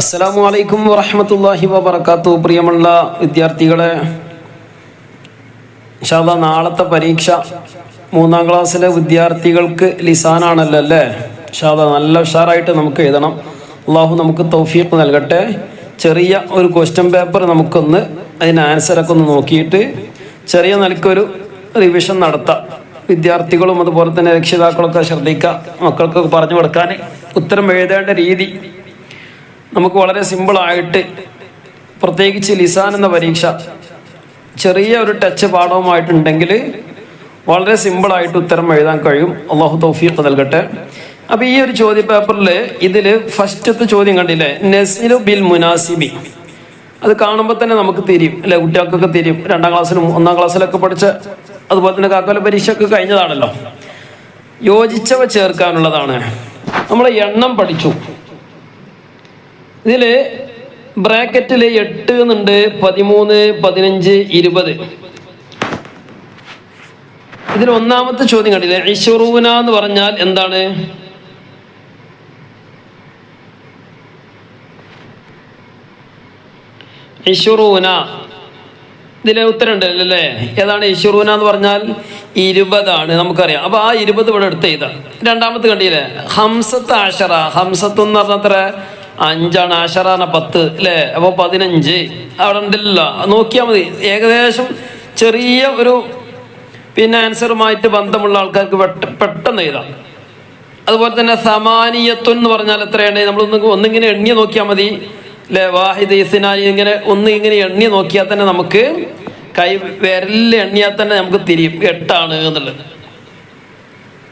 അസ്സലാമു അലൈക്കും വറഹമത്തല്ലാഹി വബർക്കാത്തു പ്രിയമുള്ള വിദ്യാർത്ഥികളെ ഇൻഷാല്ലാ നാളത്തെ പരീക്ഷ മൂന്നാം ക്ലാസ്സിലെ വിദ്യാർത്ഥികൾക്ക് ലിസാനാണല്ലോ അല്ലേ? ഇൻഷാല്ലാ നല്ല ഉഷാറായിട്ട് നമുക്ക് എഴുതണം. അള്ളാഹു നമുക്ക് തൗഫീഖ് നൽകട്ടെ. ചെറിയ ഒരു ക്വസ്റ്റ്യൻ പേപ്പർ നമുക്കൊന്ന് അതിന് ആൻസറൊക്കെ ഒന്ന് നോക്കിയിട്ട് ചെറിയ നിലക്കൊരു റിവിഷൻ നടത്താം. വിദ്യാർത്ഥികളും അതുപോലെ തന്നെ രക്ഷിതാക്കളൊക്കെ ശ്രദ്ധിക്കുക മക്കൾക്കൊക്കെ പറഞ്ഞു കൊടുക്കാൻ ഉത്തരം എഴുതേണ്ട രീതി നമുക്ക് വളരെ സിമ്പിളായിട്ട് പ്രത്യേകിച്ച് ലിസാൻ എന്ന പരീക്ഷ ചെറിയ ഒരു ടച്ച് പാഠവുമായിട്ടുണ്ടെങ്കിൽ വളരെ സിമ്പിളായിട്ട് ഉത്തരം എഴുതാൻ കഴിയും. അള്ളാഹു തൗഫീഖ് നൽകട്ടെ. അപ്പോൾ ഈ ഒരു ചോദ്യ പേപ്പറിൽ ഇതിൽ ഫസ്റ്റത്തെ ചോദ്യം കണ്ടില്ലേ? നസ്ലു ബിൽ മുനാസിബി. അത് കാണുമ്പോൾ തന്നെ നമുക്ക് തിരിയും. അല്ലെ? കുട്ടികൾക്കൊക്കെ തിരിയും. രണ്ടാം ക്ലാസ്സിലും ഒന്നാം ക്ലാസ്സിലൊക്കെ പഠിച്ച അതുപോലെ തന്നെ കാക്കോല പരീക്ഷയൊക്കെ കഴിഞ്ഞതാണല്ലോ. യോജിച്ചവ ചേർക്കാനുള്ളതാണ്. നമ്മൾ എണ്ണം പഠിച്ചു. ഇതിൽ ബ്രാക്കറ്റിൽ എട്ട് എന്നുണ്ട് പതിമൂന്ന് പതിനഞ്ച് ഇരുപത്. ഇതിൽ ഒന്നാമത്തെ ചോദ്യം കണ്ടില്ലേ? ഇഷുറൂന എന്ന് പറഞ്ഞാൽ എന്താണ്? ഇഷുറൂന ഇതിലെ ഉത്തരം ഉണ്ട് അല്ലേ? ഏതാണ് ഇഷുറൂന എന്ന് പറഞ്ഞാൽ? ഇരുപതാണ് നമുക്കറിയാം. അപ്പൊ ആ ഇരുപത് ഇവിടെ എടുത്ത് ചെയ്ത രണ്ടാമത്തെ കണ്ടില്ലേ? ഹംസത്ത് ആഷറ. ഹംസത്ത് എന്ന് പറഞ്ഞാൽ അത്ര അഞ്ചാണ് ആശറാണ് പത്ത് അല്ലേ അപ്പോൾ പതിനഞ്ച്. അവിടെ ഉണ്ടല്ല. നോക്കിയാൽ മതി. ഏകദേശം ചെറിയ ഒരു പിന്നെ ആൻസറുമായിട്ട് ബന്ധമുള്ള ആൾക്കാർക്ക് പെട്ട- പെട്ടെന്ന് എഴുതാം. അതുപോലെ തന്നെ സമാനീയത്വം എന്ന് പറഞ്ഞാൽ എത്രയാണ്? നമ്മൾ ഒന്നിങ്ങനെ എണ്ണി നോക്കിയാൽ മതി. അല്ലെ വാഹിദ് ഇസിനാനി ഇങ്ങനെ ഒന്ന് ഇങ്ങനെ എണ്ണി നോക്കിയാൽ തന്നെ നമുക്ക് കൈ വിരലിൽ എണ്ണിയാൽ തന്നെ നമുക്ക് തിരിയും. എട്ടാണ് എന്നുള്ളത്.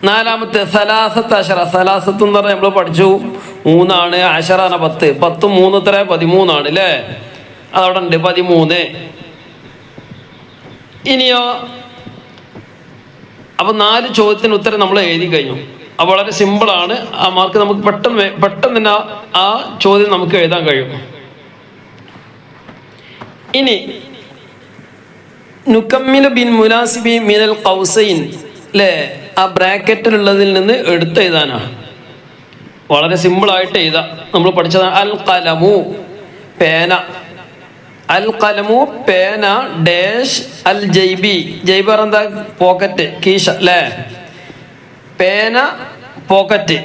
നാലാമത്തെ സലാസത്ത് അഷറ സലാസത്ത് എന്ന് പറഞ്ഞാൽ നമ്മൾ പഠിച്ചു. മൂന്നാണ് അഷറാണ് പത്ത്. പത്തും മൂന്ന് എത്ര പതിമൂന്നാണ് അല്ലേ അതവിടെ ഉണ്ട്. പതിമൂന്ന്. ഇനിയോ? അപ്പൊ നാല് ചോദ്യത്തിന് ഉത്തരം നമ്മൾ എഴുതി കഴിഞ്ഞു. അപ്പൊ വളരെ സിമ്പിളാണ് ആ മാർക്ക് നമുക്ക് പെട്ടെന്ന് പെട്ടെന്ന് തന്നെ ആ ചോദ്യം നമുക്ക് എഴുതാൻ കഴിയും. ഇനി നുക്കമ്മിൽ ബിൻ മുലാസിബി മിനൽ കൗസൈൻ അല്ലേ ആ ബ്രാക്കറ്റിലുള്ളതിൽ നിന്ന് എടുത്ത് എഴുതാനാണ് വളരെ സിമ്പിളായിട്ട് എഴുതാം. നമ്മൾ പഠിച്ചതാണ് അൽ കലമു പേന. അൽ കലമു പേന ഡാഷ് അൽ ജൈബി. ജൈബ് പറഞ്ഞ എന്താ? പോക്കറ്റ് കീശ അല്ലേ പേന പോക്കറ്റ്.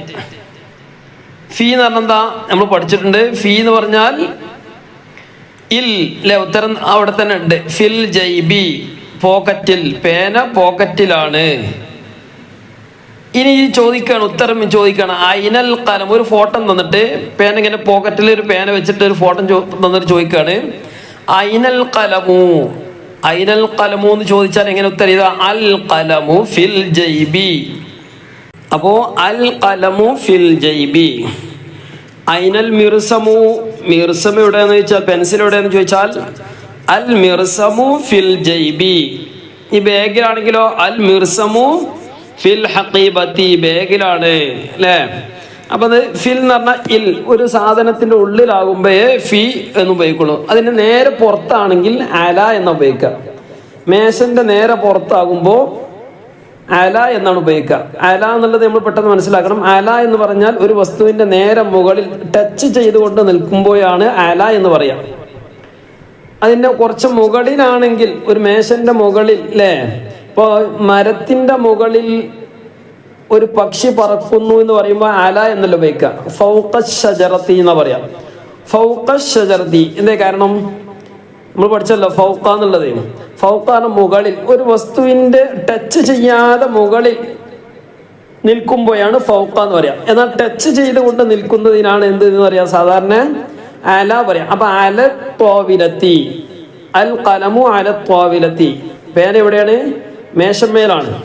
ഫീ എന്ന് പറഞ്ഞാൽ എന്താ? നമ്മൾ പഠിച്ചിട്ടുണ്ട്. ഫീ എന്ന് പറഞ്ഞാൽ ഇൽ അല്ലെ ഉത്തരം അവിടെ തന്നെ ഉണ്ട്. ഫിൽ ജൈബി. പോക്കറ്റിൽ പേന പോക്കറ്റിലാണ്. ഇനി ചോദിക്കാണ് ഉത്തരം ചോദിക്കാണ്. അയിനൽ കലം ഒരു ഫോട്ടം തന്നിട്ട് പേന ഇങ്ങനെ പോക്കറ്റിൽ ഒരു പേന വെച്ചിട്ട് ഒരു ഫോട്ടം തന്നിട്ട് ചോദിക്കാണ്. അയിനൽ കലമു അയിനൽ കലമു എന്ന് ചോദിച്ചാൽ എങ്ങനെ ഉത്തരം ചെയ്ത അൽ കലമു ഫിൽ ജൈബി അപ്പോ അൽ കലമു ഫിൽ ജൈബി അയിനൽ മിർസമു മിർസം എവിടെയാണെന്ന് ചോദിച്ചാൽ പെൻസിൽ എവിടെയാണെന്ന് ചോദിച്ചാൽ അൽ മിർസമു ഫിൽ ജൈബി. ഈ ബാഗിലാണെങ്കിലോ അൽ മിർസമു ഫിൽ ഹക്കീബത്തി ബാഗിലാണ് അല്ലേ? അപ്പൊ അത് ഫിൽ എന്ന് പറഞ്ഞാൽ ഇൽ ഒരു സാധനത്തിന്റെ ഉള്ളിലാകുമ്പോഴേ ഫി എന്ന് ഉപയോഗിക്കുള്ളൂ. അതിന് നേരെ പുറത്താണെങ്കിൽ അല എന്ന് ഉപയോഗിക്കുക. മേശന്റെ നേരെ പുറത്താകുമ്പോൾ അല എന്നാണ് ഉപയോഗിക്കുക. അല എന്നുള്ളത് നമ്മൾ പെട്ടെന്ന് മനസ്സിലാക്കണം. അല എന്ന് പറഞ്ഞാൽ ഒരു വസ്തുവിന്റെ നേരെ മുകളിൽ ടച്ച് ചെയ്തുകൊണ്ട് നിൽക്കുമ്പോഴാണ് അല എന്ന് പറയാം. അതിന്റെ കുറച്ച് മുകളിലാണെങ്കിൽ ഒരു മേശന്റെ മുകളിൽ അല്ലേ ഇപ്പോ മരത്തിന്റെ മുകളിൽ ഒരു പക്ഷി പറക്കുന്നു എന്ന് പറയുമ്പോൾ അല എന്നല്ല ഉപയോഗിക്കുക? ഫൗക്ക ഷജറത്തി എന്ന് പറയാം. ഫൗക്ക എന്തേ കാരണം? നമ്മൾ പഠിച്ചല്ലോ ഫൗക്ക എന്നുള്ളത്. ഫൗക്കാണ് മുകളിൽ ഒരു വസ്തുവിന്റെ ടച്ച് ചെയ്യാതെ മുകളിൽ നിൽക്കുമ്പോഴാണ് ഫൗക്ക എന്ന് പറയാം. എന്നാൽ ടച്ച് ചെയ്തുകൊണ്ട് നിൽക്കുന്നതിനാണ് എന്ത് എന്ന് പറയാം? സാധാരണ അല പറയാം. അപ്പൊ അല തോവിലത്തി അൽ കലമു അല തോവിലത്തി പേന എവിടെയാണ്? മേശമേലാണ്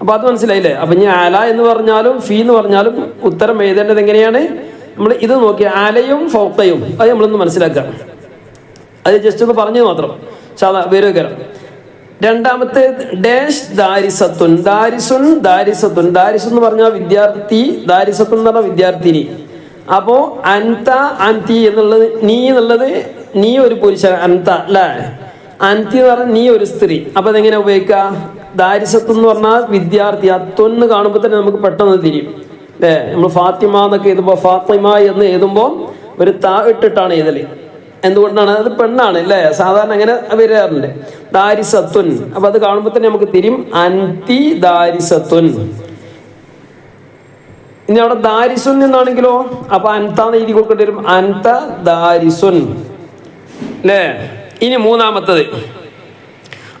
അപ്പൊ അത് മനസ്സിലായില്ലേ? അപ്പൊ ഇനി അല എന്ന് പറഞ്ഞാലും ഫീ എന്ന് പറഞ്ഞാലും ഉത്തരം എഴുതേണ്ടത് എങ്ങനെയാണ്? നമ്മൾ ഇത് നോക്കി അലയും ഫോക്കയും അത് നമ്മളൊന്ന് മനസ്സിലാക്കുക. അത് ജസ്റ്റ് ഒന്ന് പറഞ്ഞു മാത്രം. സാധാ വേരോഗ്യം രണ്ടാമത്തെ ഡാഷ് ദാരിസത്തുൻ. ദാരിസുൻ ദാരിസത്തുൻ. ദാരിസ് എന്ന് പറഞ്ഞാൽ വിദ്യാർത്ഥി ദാരിസത്തുൻ എന്ന് പറഞ്ഞാൽ വിദ്യാർത്ഥിനി. അപ്പോ അൻത അൻതി എന്നുള്ളത് നീ എന്നുള്ളത് നീ ഒരു പുരുഷൻ അൻത അല്ലേ അൻതി എന്ന് പറഞ്ഞാൽ നീ ഒരു സ്ത്രീ. അപ്പൊ അതെങ്ങനെ ഉപയോഗിക്കുക? ദാരിസത്വം എന്ന് പറഞ്ഞാൽ വിദ്യാർത്ഥി. അത്തൊന്ന് കാണുമ്പോൾ തന്നെ നമുക്ക് പെട്ടെന്ന് തിരിയും. അല്ലേ നമ്മൾ ഫാത്തിമ എന്നൊക്കെ എഴുതുമ്പോൾ ഫാത്തിമ എന്ന് എഴുതുമ്പോൾ ഒരു താ ഇട്ടിട്ടാണ് എഴുതൽ. എന്തുകൊണ്ടാണ്? അത് പെണ്ണാണ് അല്ലേ സാധാരണ അങ്ങനെ വരാറുണ്ട്. ദാരിസത്വൻ. അപ്പൊ അത് കാണുമ്പോൾ തന്നെ നമുക്ക് തിരിയും അന്തി ദാരിസത്വൻ. ഇനി അവിടെ ദാരിസുൻ എന്നാണെങ്കിലോ? അപ്പൊ അൻതാന്ന് എഴുതി കൊടുക്കേണ്ടി വരും. അൻത ദാരിസുൻ. അല്ലേ ഇനി മൂന്നാമത്തത്.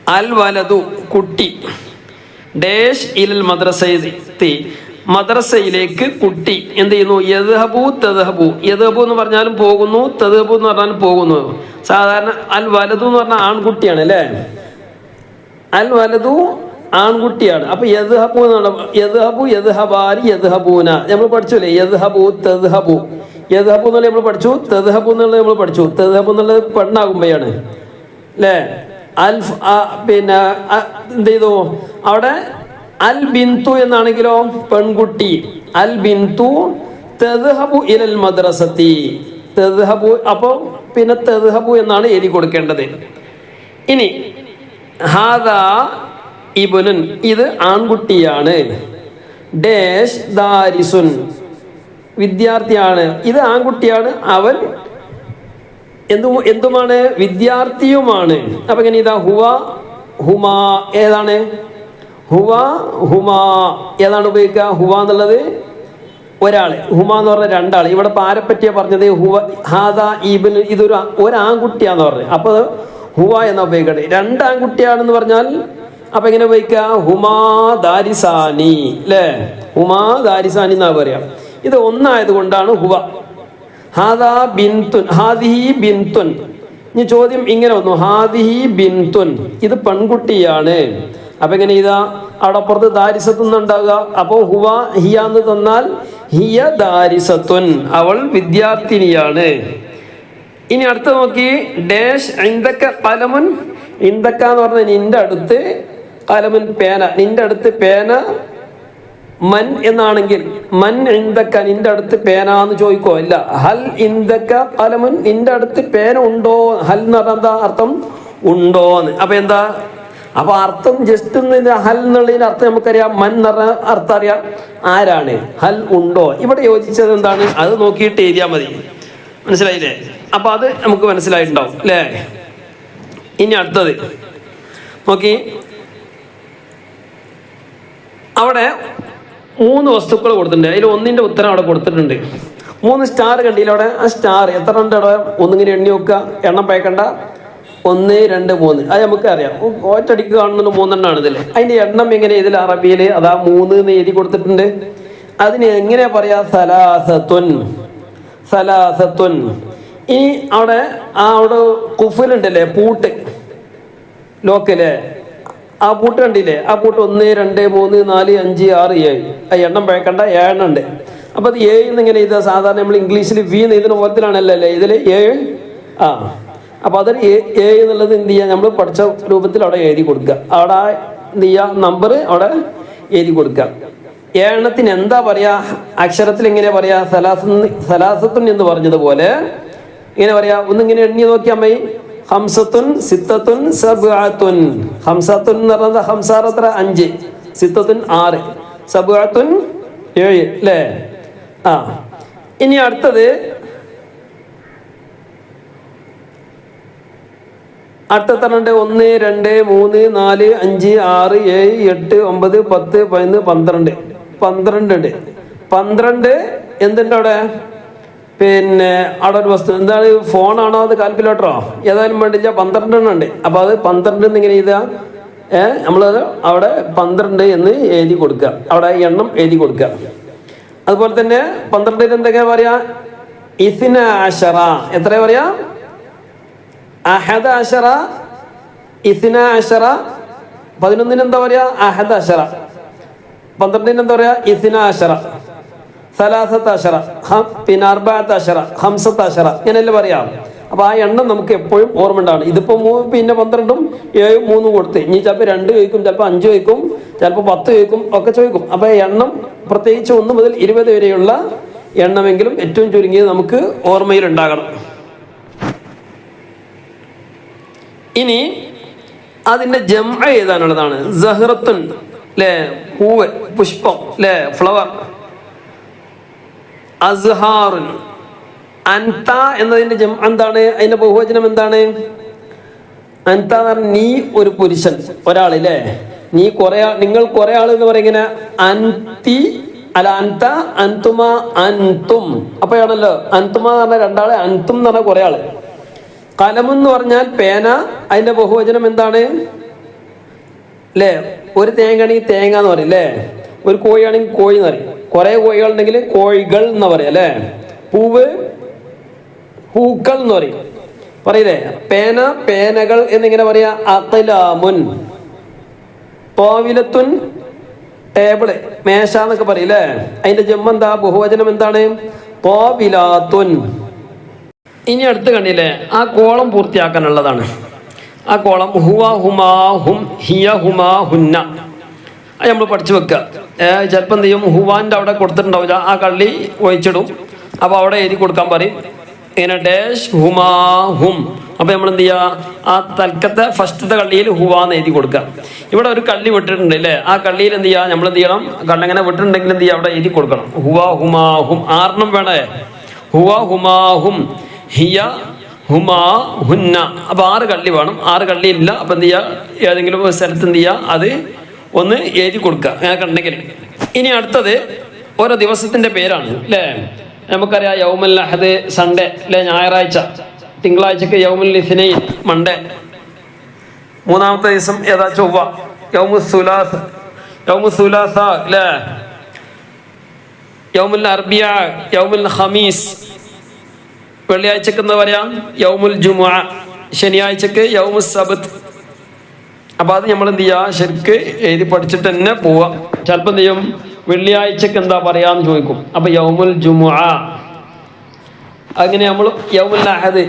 അൽ വലതു കുട്ടി. ഡേഷ് ഇൽ മദ്രസത്തി മദ്രസയിലേക്ക് കുട്ടി. എന്ത് ചെയ്യുന്നു? യദ്ഹബു തദ്ഹബു. യദ്ഹബു എന്ന് പറഞ്ഞാലും പോകുന്നു തദ്ഹബു എന്ന് പറഞ്ഞാലും പോകുന്നു. സാധാരണ അൽ വലതു എന്ന് പറഞ്ഞാൽ ആൺകുട്ടിയാണ് അല്ലേ? അൽ വലതു ആൺകുട്ടിയാണ്. അപ്പൊ യദ്ഹബു എന്നാണ്. യദ്ഹബു യദ്ഹബാരി യദ്ഹബൂന. നമ്മൾ പഠിച്ചില്ലേ യദ്ഹബു തദ്ഹബു. യദ്ഹബു എന്നുള്ളത് നമ്മൾ പഠിച്ചു. തദ്ഹബു എന്നുള്ളത് നമ്മൾ പഠിച്ചു. തദ്ഹബു എന്നുള്ളത് പെണ്ണാകുമ്പോഴാണ് അല്ലേ അൽഫ് പിന്നെ എന്ത് ചെയ്തു? അവിടെ അൽ ബിന്തു എന്നാണെങ്കിലോ? പെൺകുട്ടി. അൽ ബിന്തു തെദ്ഹബു ഇലൽ മദ്രസത്തി. തെദ്ഹബു അപ്പോൾ പിന്നെ തെദ്ഹബു എന്നാണ് എഴുതി കൊടുക്കേണ്ടത്. ഇനി ഹാദ ഇബുനുൻ ഇത് ആൺകുട്ടിയാണ്. ഡേഷ് ദാരിസുൻ വിദ്യാർത്ഥിയാണ്. ഇത് ആൺകുട്ടിയാണ് അവൻ എന്തു എന്തുമാണ്? വിദ്യാർത്ഥിയുമാണ്. അപ്പൊ ഇങ്ങനെ ഇതാ ഹുവ ഹുമാ ഏതാണ്? ഹുവ ഹുമാ ഏതാണ് ഉപയോഗിക്കുക? ഹുവ എന്നുള്ളത് ഒരാൾ. ഹുമ എന്ന് പറഞ്ഞ രണ്ടാൾ ഇവിടെ പാരപ്പറ്റിയ പറഞ്ഞത്? ഹുവ ഹാദ ഈബിൻ ഇതൊരു ഒരാൺകുട്ടിയാന്ന് ഒരു ആൺകുട്ടിയാന്ന് പറഞ്ഞത്. അപ്പൊ ഹുവ എന്ന ഉപയോഗിക്കട്ടെ രണ്ട് ആൺകുട്ടിയാണെന്ന് പറഞ്ഞാൽ അപ്പൊ എങ്ങനെ ഉപയോഗിക്കുക ഹുമാ ദാരിസാനി അല്ലേ ഹുമാ ദാരിസാനി എന്നാ പറയാ? ഇത് ഒന്നായത് കൊണ്ടാണ് ഹുവ. ഹാദാ ബിന്തുൻ ഹാദിഹി ബിന്തുൻ ഇനി ചോദ്യം ഇങ്ങനെ വന്നു. ഹാദിഹി ബിന്തുൻ ഇത് പെൺകുട്ടിയാണ്. അപ്പൊ എങ്ങനെ ഇതാ അവിടെ അപ്പുറത്ത് ദാരിസത്തുന്നുണ്ടാകുക അപ്പോ ഹുവ ഹിയ എന്ന് തന്നാൽ ഹിയ ദാരിസത്തുൻ അവൾ വിദ്യാർത്ഥിനിയാണ്. ഇനി അടുത്ത് നോക്കി. ഡേഷ് ഇന്തൊക്കെ പലമുൻ. ഇന്തൊക്ക എന്ന് പറഞ്ഞാൽ നിന്റെ അടുത്ത് കലമുൻ പേന നിന്റെ അടുത്ത് പേന മൻ എന്നാണെങ്കിൽ മൻ ഇന്ദക്ക നിന്റെ അടുത്ത് പേന എന്ന് ചോദിക്കോ? അല്ല ഹൽ ഇന്ദക്ക കലമൻ നിന്റെ അടുത്ത് പേന ഉണ്ടോ? ഹൽ എന്ന് അർത്ഥം? ഉണ്ടോ എന്ന് അപ്പൊ എന്താ? അപ്പൊ അർത്ഥം ജസ്റ്റ് ഹൽ എന്നുള്ളതിന്റെ അർത്ഥം നമുക്കറിയാം. മൻ എന്ന് പറഞ്ഞ അർത്ഥം അറിയാം. ആരാണ്? ഹൽ ഉണ്ടോ? ഇവിടെ യോജിച്ചത് എന്താണ്? അത് നോക്കിയിട്ട് എഴുതിയാൽ മതി. മനസ്സിലായില്ലേ? അപ്പൊ അത് നമുക്ക് മനസ്സിലായിട്ടുണ്ടാവും അല്ലേ? ഇനി അടുത്തത്. നോക്കി. അവിടെ മൂന്ന് വസ്തുക്കൾ കൊടുത്തിട്ടുണ്ട്. അതിൽ ഒന്നിന്റെ ഉത്തരം അവിടെ കൊടുത്തിട്ടുണ്ട്. മൂന്ന് സ്റ്റാർ കണ്ടില്ല അവിടെ? ആ സ്റ്റാർ എത്ര ഉണ്ട് അവിടെ? ഒന്നിങ്ങനെ എണ്ണി നോക്കുക. എണ്ണം പേക്കണ്ട ഒന്ന് രണ്ട് മൂന്ന്. അത് നമുക്ക് അറിയാം. ഒറ്റടിക്ക് കാണുന്നത് മൂന്നെണ്ണമാണ് ഇതിൽ അതിന്റെ എണ്ണം എങ്ങനെ ഇതിൽ അറബിയിൽ അതാ മൂന്ന് എന്ന് എഴുതി കൊടുത്തിട്ടുണ്ട്. അതിന് എങ്ങനെ പറയാ? സലാസത്വൻ സലാസത്വൻ ഇനി അവിടെ ആ അവിടെ കുഫലുണ്ടല്ലേ? പൂട്ട്. ലോക്കല്ലേ ആ പൂട്ട് കണ്ടില്ലേ? ആ പൂട്ട് ഒന്ന് രണ്ട് മൂന്ന് നാല് അഞ്ച് ആറ് ഏഴ്. ആ എണ്ണം പഴക്കണ്ട ഏഴെണ്ണം ഉണ്ട്. അപ്പൊ അത് ഏഴ് എന്നിങ്ങനെ ഇതാ സാധാരണ നമ്മൾ ഇംഗ്ലീഷിൽ വി എന്ന് ഇതിന് പോലത്തിലാണല്ലോ അല്ലേ? ഇതിൽ ഏഴ്? ആ. അപ്പൊ അതൊരു ഏ- എന്നുള്ളത് എന്ത് ചെയ്യാ? നമ്മൾ പഠിച്ച രൂപത്തിൽ അവിടെ എഴുതി കൊടുക്കുക. അവിടെ എന്ത് ചെയ്യാ? നമ്പർ അവിടെ എഴുതി കൊടുക്കുക. ഏഴെണ്ണത്തിന് എന്താ പറയാ? അക്ഷരത്തിൽ എങ്ങനെ പറയാ? സലാസ സലാസത്തുൻ എന്ന് പറഞ്ഞതുപോലെ ഇങ്ങനെ പറയാ. ഒന്നിങ്ങനെ എണ്ണി നോക്കിയാൽ മതി ഹംസത്തുൻ സിത്തത്തുൻ സബ്അത്തുൻ. ഹംസത്തുൻ എന്ന് പറഞ്ഞത് ഹംസാറത്ര അഞ്ച്. സിത്തത്തുൻ ആറ്. സബ്അത്തുൻ ഏഴ് അല്ലേ? ആ. ഇനി അടുത്തത് അടുത്ത ഒന്ന് രണ്ട് മൂന്ന് നാല് അഞ്ച് ആറ് ഏഴ് എട്ട് ഒമ്പത് പത്ത് പതിനൊന്ന് പന്ത്രണ്ട്. പന്ത്രണ്ട് ഉണ്ട്. പന്ത്രണ്ട് എന്തുണ്ട് അവിടെ? പിന്നെ അവിടെ ഒരു വസ്തു എന്താണ് ഫോണാണോ അത് കാൽക്കുലേറ്ററോ ഏതായാലും വേണ്ടില്ല പന്ത്രണ്ടെണ്ണം ഉണ്ട്. അപ്പൊ അത് പന്ത്രണ്ട് എന്ന് ഇങ്ങനെ ചെയ്താ ഏഹ് നമ്മളത് അവിടെ പന്ത്രണ്ട് എന്ന് എഴുതി കൊടുക്കുക. അവിടെ എണ്ണം എഴുതി കൊടുക്കുക. അതുപോലെ തന്നെ പന്ത്രണ്ടിന് എന്തൊക്കെയാ പറയാ? ഇസിന ആശറ എത്രയാ പറയാ? അഹദ അഷറ ഇസിന അഷറ പതിനൊന്നിന് എന്താ പറയാ? അഹദ അഷറ പന്ത്രണ്ടിന് എന്താ പറയാ? ഇസിന അഷറ സലാസത്ത് അഷറ ഹ- പിന്നെ അർബാത്താശറ ഹംസത്താശറ ഇങ്ങനെയല്ലേ പറയാം. അപ്പോൾ ആ എണ്ണം നമുക്ക് എപ്പോഴും ഓർമ്മ ഉണ്ടാവണം ഇതിപ്പോ മൂ പിന്നെ പന്ത്രണ്ടും ഏഴും മൂന്നും കൊടുത്ത് ഇനി ചിലപ്പോൾ രണ്ട് ചോദിക്കും ചിലപ്പോൾ അഞ്ച് ചോദിക്കും ചിലപ്പോൾ പത്ത് ചോദിക്കും ഒക്കെ ചോദിക്കും. അപ്പോൾ എണ്ണം പ്രത്യേകിച്ച് ഒന്ന് മുതൽ ഇരുപത് വരെയുള്ള എണ്ണമെങ്കിലും ഏറ്റവും ചുരുങ്ങിയത് നമുക്ക് ഓർമ്മയിൽ ഉണ്ടാകണം. ഇനി അതിന്റെ ജമ എഴുതാനുള്ളതാണ്. ജഹ്റത്തുൻ അല്ലേ പൂവ് പുഷ്പം അല്ലേ ഫ്ലവർ. അസ്ഹാറുൻ. അൻത എന്നതിന്റെ എന്താണ്? അതിന്റെ ബഹുവചനം എന്താണ്? അൻത എന്ന് പറഞ്ഞാൽ നീ ഒരു പുരുഷൻ ഒരാളില്ലേ നീ കുറെ നിങ്ങൾ കുറെ ആൾ എന്ന് പറയുന്ന അൻതി അല്ല അൻത അൻതുമ അൻതും. അപ്പോഴാണല്ലോ അൻതുമ എന്ന് പറഞ്ഞാൽ രണ്ടാൾ അൻതും എന്ന് പറഞ്ഞാൽ കുറെ ആൾ. എന്ന് പറഞ്ഞാൽ പേന. അതിന്റെ ബഹുവചനം എന്താണ്? അല്ലേ ഒരു തേങ്ങയാണെങ്കിൽ തേങ്ങ എന്ന് പറയും അല്ലേ ഒരു കോഴിയാണെങ്കിൽ കോഴി എന്ന് പറയും. കുറെ കോഴികൾ ഉണ്ടെങ്കിൽ കോഴികൾ എന്ന് പറയാം അല്ലേ? പൂവ് പൂക്കൾ എന്ന് പറയും. പറയില്ലേ? പേന പേനകൾ എന്നിങ്ങനെ പറയാ അഖലാമുൻ തോവിലത്തുൻ ടേബിൾ മേശ എന്നൊക്കെ പറയില്ലേ അതിന്റെ ജമ്മ എന്താ? ബഹുവചനം എന്താണ്? തോവിലാത്തുൻ ഇനി അടുത്ത് കണ്ടില്ലേ ആ കോളം പൂർത്തിയാക്കാനുള്ളതാണ്. ആ കോളം ഹുവ ഹുമാ ഹും ഹിയ ഹുമാ ഹുന്ന. അത് നമ്മൾ പഠിച്ചു വെക്കുക. ചിലപ്പോൾ എന്ത് ചെയ്യും? ഹുവാന്റെ അവിടെ കൊടുത്തിട്ടുണ്ടാവില്ല. ആ കള്ളി ഒഴിച്ചിടും. അപ്പോൾ അവിടെ എഴുതി കൊടുക്കാൻ പറയും. ഇങ്ങനെ ഡാഷ് ഹുമാ ഹും. അപ്പോൾ നമ്മൾ എന്ത് ചെയ്യുക ആ തൽക്കത്തെ ഫസ്റ്റത്തെ കള്ളിയിൽ ഹുവാന്ന് എഴുതി കൊടുക്കുക. ഇവിടെ ഒരു കള്ളി വിട്ടിട്ടുണ്ട് അല്ലേ ആ കള്ളിയിൽ എന്ത് ചെയ്യുക നമ്മൾ എന്ത് ചെയ്യണം? കള്ളങ്ങനെ വിട്ടിട്ടുണ്ടെങ്കിൽ എന്ത് ചെയ്യുക അവിടെ എഴുതി കൊടുക്കണം. ഹുവാ ഹുമാ ഹും. ആറെണ്ണം വേണേ. ഹുവ ഹുമാ ഹും. ഹിയ ഹുമാ ഹുന്ന. അപ്പൊ ആറ് കള്ളി വേണം. ആറ് കള്ളി ഇല്ല. അപ്പൊ എന്ത് ചെയ്യുക ഏതെങ്കിലും സ്ഥലത്ത് എന്ത് ചെയ്യുക അത് ഒന്ന് എഴുതി കൊടുക്കുക അങ്ങനെ കണ്ടെങ്കിൽ. ഇനി അടുത്തത് ഓരോ ദിവസത്തിന്റെ പേരാണ്. അല്ലേ നമുക്കറിയാം യൗമൽ അഹദ് സൺഡേ അല്ലെ ഞായറാഴ്ച. തിങ്കളാഴ്ചക്ക് യൗമുൽ ലിഥിനൈൻ മൺഡേ. മൂന്നാമത്തെ ദിവസം ഏതാ? ചൊവ്വ. യൗമു സുലാസ്. യൗമു സുലാസ അല്ലേ യൗമുൽ അർബിയ യൗമുൽ ഹമീസ് വെള്ളിയാഴ്ചക്ക് എന്താ പറയാ? യൗമുൽ ജുമുഅ. ശനിയാഴ്ചക്ക് യൗമുൽ സബത്ത്. അപ്പൊ അത് നമ്മൾ എന്ത് ചെയ്യാ? ശരിക്ക് എഴുതി പഠിച്ചിട്ട് തന്നെ പോവുക ചിലപ്പോൾ എന്ത് ചെയ്യും? വെള്ളിയാഴ്ചക്ക് എന്താ പറയാന്ന് ചോദിക്കും. അപ്പോൾ യൗമുൽ ജുമുഅ. അങ്ങനെ നമ്മൾ യൗമുൽ അഹദ്.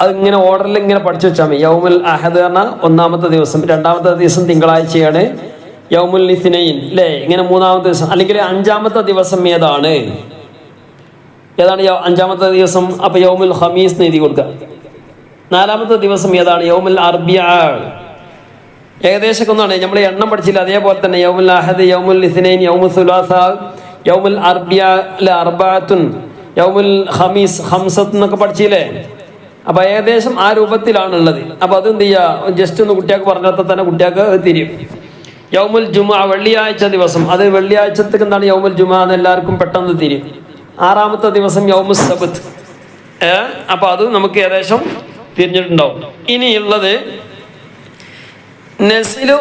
അതിങ്ങനെ ഓർഡറിൽ ഇങ്ങനെ പഠിച്ചു വെച്ചാൽ മതി. യൗമുൽ അഹദ് പറഞ്ഞാൽ ഒന്നാമത്തെ ദിവസം. രണ്ടാമത്തെ ദിവസം തിങ്കളാഴ്ചയാണ് യൗമുൽ ലിസിനൈൻ അല്ലേ ഇങ്ങനെ മൂന്നാമത്തെ ദിവസം. അല്ലെങ്കിൽ അഞ്ചാമത്തെ ദിവസം ഏതാണ്? ഏതാണ് അഞ്ചാമത്തെ ദിവസം? അപ്പോൾ യൗമുൽ ഹമീസ് എഴുതി കൊടുക്കുക നാലാമത്തെ ദിവസം ഏതാണ്? യൗമുൽ അർബിയ. ഏകദേശം ഒന്നാണ് നമ്മൾ എണ്ണം പഠിച്ചില്ല. അതേപോലെ തന്നെ യൗമുൽ അഹദ് യൗമുൽ ഇസ്നൈൻ യൗമുൽ സുലാസ യൗമുൽ അർബിയ അർബാത്തുൻ യൗമുൽ ഹമീസ് ഹംസത്ത് എന്നൊക്കെ പഠിച്ചില്ലേ? അപ്പൊ ഏകദേശം ആ രൂപത്തിലാണുള്ളത്. അപ്പൊ അത് എന്ത് ചെയ്യുക ജസ്റ്റ് ഒന്ന് കുട്ടിയാൾക്ക് പറഞ്ഞാൽ തന്നെ കുട്ടിയാൾക്ക് തിരിയും. യൗമുൽ ജുമ വെള്ളിയാഴ്ച ദിവസം. അത് വെള്ളിയാഴ്ചത്തേക്ക് എന്താണ് യൗമുൽ ജുമ എന്ന് എല്ലാവർക്കും പെട്ടെന്ന് തിരിയും. ആറാമത്തെ ദിവസം യൗമുൽ സബത്ത്. ഏഹ് അപ്പൊ അത് നമുക്ക് ഏകദേശം തിരിഞ്ഞിട്ടുണ്ടാവും. ഇനിയുള്ളത് നസിലു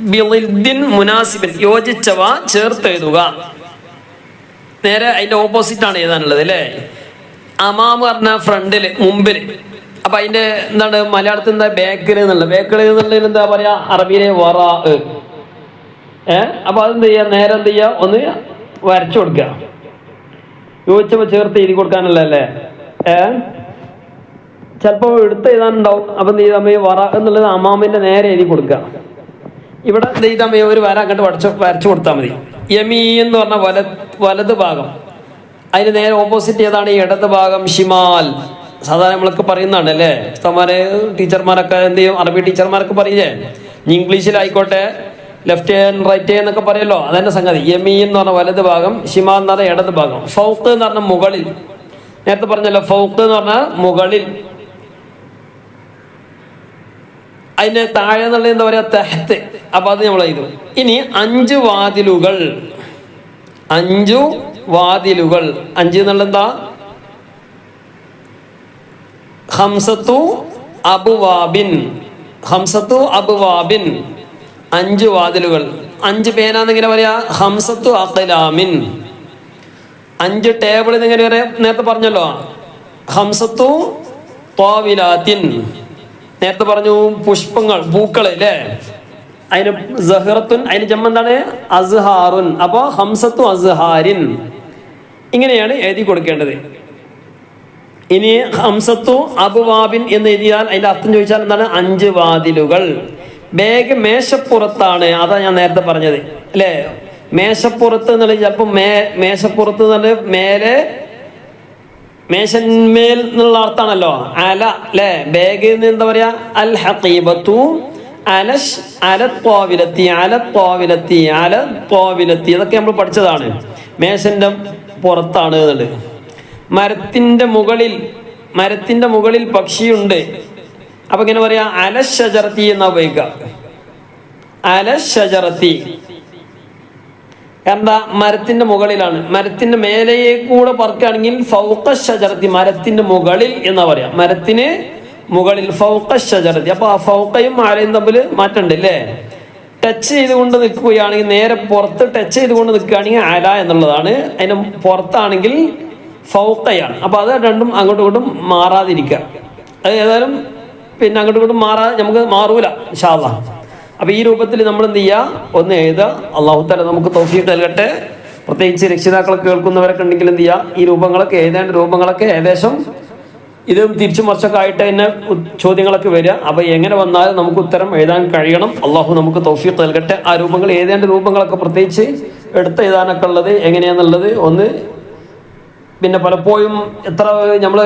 ബിളിദ്ദിൻ മുനാസിബിൻ യോജിച്ചവ ചേർത്ത് എഴുതുക. നേരെ അതിന്റെ ഓപ്പോസിറ്റ് ആണ് എഴുതാനുള്ളത് അല്ലേ? അമാമ് പറഞ്ഞ ഫ്രണ്ടിൽ മുമ്പിൽ. അപ്പൊ അതിന്റെ എന്താണ് മലയാളത്തിൽ എന്താ ബേക്കൽ എന്നുള്ളത്? ബേക്കൽ എന്നുള്ളതിൽ എന്താ പറയാ? അറബിയിലെ വറ. ഏ? അപ്പൊ അതെന്ത് ചെയ്യാ? നേരെ എന്ത് ചെയ്യാ? ഒന്ന് വരച്ചു കൊടുക്കുക. യോജിച്ചപ്പോ ചേർത്ത് എഴുതി കൊടുക്കാനുള്ളതല്ലേ? ഏ? ചിലപ്പോ എടുത്ത് എഴുതാനുണ്ടാവും. അപ്പൊ നെയ്തമ്മയെ വറ എന്നുള്ളത് അമാമിന്റെ നേരെ എഴുതി കൊടുക്കുക. ഇവിടെ നെയ്തമ്മയെ ഒരു വര അങ്ങോട്ട് വരച്ചു വരച്ചു കൊടുത്താൽ മതി. യമീ എന്ന് പറഞ്ഞ വല വലത് ഭാഗം. അതിന് നേരെ ഓപ്പോസിറ്റ് ഏതാണ്? ഇടത് ഭാഗം ഷിമാൽ. സാധാരണ നമ്മളൊക്കെ പറയുന്നതാണ് അല്ലേ? ഉസ്താമാര് ടീച്ചർമാരൊക്കെ എന്ത് ചെയ്യും? അറബി ടീച്ചർമാരൊക്കെ പറയില്ലേ ഇംഗ്ലീഷിലായിക്കോട്ടെ ലെഫ്റ്റ് ഹാൻഡ് റൈറ്റ് ഹാൻഡ് എന്നൊക്കെ പറയല്ലോ. അതന്നെ സംഗതി. യമീ എന്ന് പറഞ്ഞ വലത് ഭാഗം ഷിമാൽ എന്ന് പറഞ്ഞ ഇടത് ഭാഗം. ഫൗക്ക് എന്ന് പറഞ്ഞ മുകളിൽ. നേരത്തെ പറഞ്ഞല്ലോ ഫൗക്ക് എന്ന് പറഞ്ഞ മുകളിൽ. അതിന്റെ താഴെ എന്നുള്ള എന്താ പറയാ തെഹത്ത്. അപ്പൊ അത് നമ്മൾ ചെയ്തു ഇനി അഞ്ച് വാതിലുകൾ. അഞ്ചു വാതിലുകൾ. അഞ്ച് എന്നുള്ള എന്താ? ഹംസത്തു അബുവാബിൻ. ഹംസത്തു അബുവാബിൻ. അഞ്ച് വാതിലുകൾ. അഞ്ച് പേനാന്നിങ്ങനെ പറയാ? ഹംസത്തു അഖലാമിൻ. അഞ്ച് ടേബിൾ എന്നിങ്ങനെ നേരത്തെ പറഞ്ഞല്ലോ. ഹംസത്തു തോവിലാത്തിൻ നേരത്തെ പറഞ്ഞു പുഷ്പങ്ങൾ പൂക്കൾ അല്ലേ അതിന് സഹറത്തുൻ അതിന് ജമ്മ എന്താണ്? അസ്ഹാറുൻ. അപ്പോൾ ഹംസത്തു അസ്ഹാരിൻ. ഇങ്ങനെയാണ് എഴുതി കൊടുക്കേണ്ടത്. ഇനി ഹംസത്തു അബുവാബിൻ എന്ന് എഴുതിയാൽ അതിന്റെ അർത്ഥം ചോദിച്ചാൽ എന്താണ്? അഞ്ച് വാതിലുകൾ. ബേഗ് മേശപ്പുറത്താണ്. അതാ ഞാൻ നേരത്തെ പറഞ്ഞത്. അല്ലേ? മേശപ്പുറത്ത് എന്നുള്ളത് ചിലപ്പോൾ മേ മേശപ്പുറത്ത് എന്ന് പറഞ്ഞാൽ മേലെ മേശന്മേൽ എന്നുള്ള അർത്ഥമാണല്ലോ. അല അല്ലേ ബാഗ് എന്താ പറയാ? അൽ ഹീബത്തു അലഷ് അലത്തോവിലെത്തി അലത്തോവിലെത്തി അലത്തോവിലെത്തി ഇതൊക്കെ നമ്മൾ പഠിച്ചതാണ്. മേശന്റെ പുറത്താണ് എന്നുള്ളത് മരത്തിന്റെ മുകളിൽ മരത്തിന്റെ മുകളിൽ പക്ഷിയുണ്ട്. അപ്പൊ ഇങ്ങനെ പറയാ അലശജറത്തി എന്നാ ഉപയോഗിക്കുക. അലശജറത്തി എന്താ? മരത്തിന്റെ മുകളിലാണ്. മരത്തിന്റെ മേലെ കൂടെ പറക്കുകയാണെങ്കിൽ ഫൗക്ക മരത്തിന്റെ മുകളിൽ എന്നാ പറയാ? മരത്തിന് മുകളിൽ ഫൗക്ക അപ്പൊ ആ ഫൗക്കയും ആലയും തമ്മിൽ മാറ്റമുണ്ട് അല്ലേ ടച്ച് ചെയ്തുകൊണ്ട് നിൽക്കുകയാണെങ്കിൽ നേരെ പുറത്ത് ടച്ച് ചെയ്തുകൊണ്ട് നിൽക്കുകയാണെങ്കിൽ അല എന്നുള്ളതാണ്. അതിന് പുറത്താണെങ്കിൽ ഫൗക്കയാണ് അപ്പൊ അത് രണ്ടും അങ്ങോട്ടും ഇങ്ങോട്ടും മാറാതിരിക്കുക. അത് ഏതായാലും പിന്നെ അങ്ങോട്ടും ഇങ്ങോട്ടും മാറാ നമുക്ക് മാറൂല ഷാദ അപ്പൊ ഈ രൂപത്തിൽ നമ്മൾ എന്ത് ചെയ്യുക ഒന്ന് എഴുതുക. അള്ളാഹു തല നമുക്ക് തൗഫീഖ് നൽകട്ടെ. പ്രത്യേകിച്ച് രക്ഷിതാക്കളെ കേൾക്കുന്നവരൊക്കെ ഉണ്ടെങ്കിൽ എന്ത് ചെയ്യുക ഈ രൂപങ്ങളൊക്കെ എഴുതേണ്ട രൂപങ്ങളൊക്കെ ഏകദേശം ഇതും തിരിച്ചു മറിച്ചൊക്കെ ആയിട്ട് തന്നെ ചോദ്യങ്ങളൊക്കെ വരിക. അപ്പോൾ എങ്ങനെ വന്നാലും നമുക്ക് ഉത്തരം എഴുതാൻ കഴിയണം. അള്ളാഹു നമുക്ക് തൗഫീഖ് നൽകട്ടെ. ആ രൂപങ്ങൾ ഏതാണ്ട് രൂപങ്ങളൊക്കെ പ്രത്യേകിച്ച് എടുത്ത് എഴുതാനൊക്കെ ഉള്ളത് എങ്ങനെയാന്നുള്ളത് ഒന്ന് പിന്നെ പലപ്പോഴും എത്ര നമ്മൾ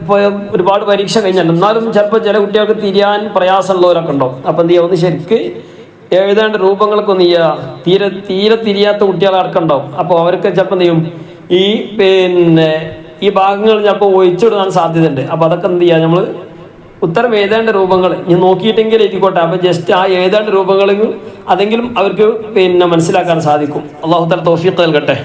ഇപ്പോൾ ഒരുപാട് പരീക്ഷ കഴിഞ്ഞാൽ എന്നാലും ചിലപ്പോൾ ചില കുട്ടികൾക്ക് തിരിയാൻ പ്രയാസമുള്ളവരൊക്കെ ഉണ്ടാവും അപ്പം എന്ത് ചെയ്യുക ഒന്ന് ശരിക്ക് എഴുതേണ്ട രൂപങ്ങളൊക്കെ ഒന്ന് ചെയ്യുക. തീരെ തീരെ തിരിയാത്ത കുട്ടികളടക്കം ഉണ്ടാവും അപ്പോൾ അവർക്ക് ചിലപ്പോൾ ചെയ്യും? ഈ പിന്നെ ഈ ഭാഗങ്ങൾ ചിലപ്പോൾ ഒഴിച്ചിടാൻ സാധ്യതയുണ്ട്. അപ്പോൾ അതൊക്കെ എന്ത് ചെയ്യുക? നമ്മൾ ഉത്തരം എഴുതേണ്ട രൂപങ്ങൾ ഇനി നോക്കിയിട്ടെങ്കിൽ എഴുതിക്കോട്ടെ. അപ്പം ജസ്റ്റ് ആ എഴുതേണ്ട രൂപങ്ങൾ അതെങ്കിലും അവർക്ക് പിന്നെ മനസ്സിലാക്കാൻ സാധിക്കും. അള്ളാഹു തല തോഫീഖ് നൽകട്ടെ.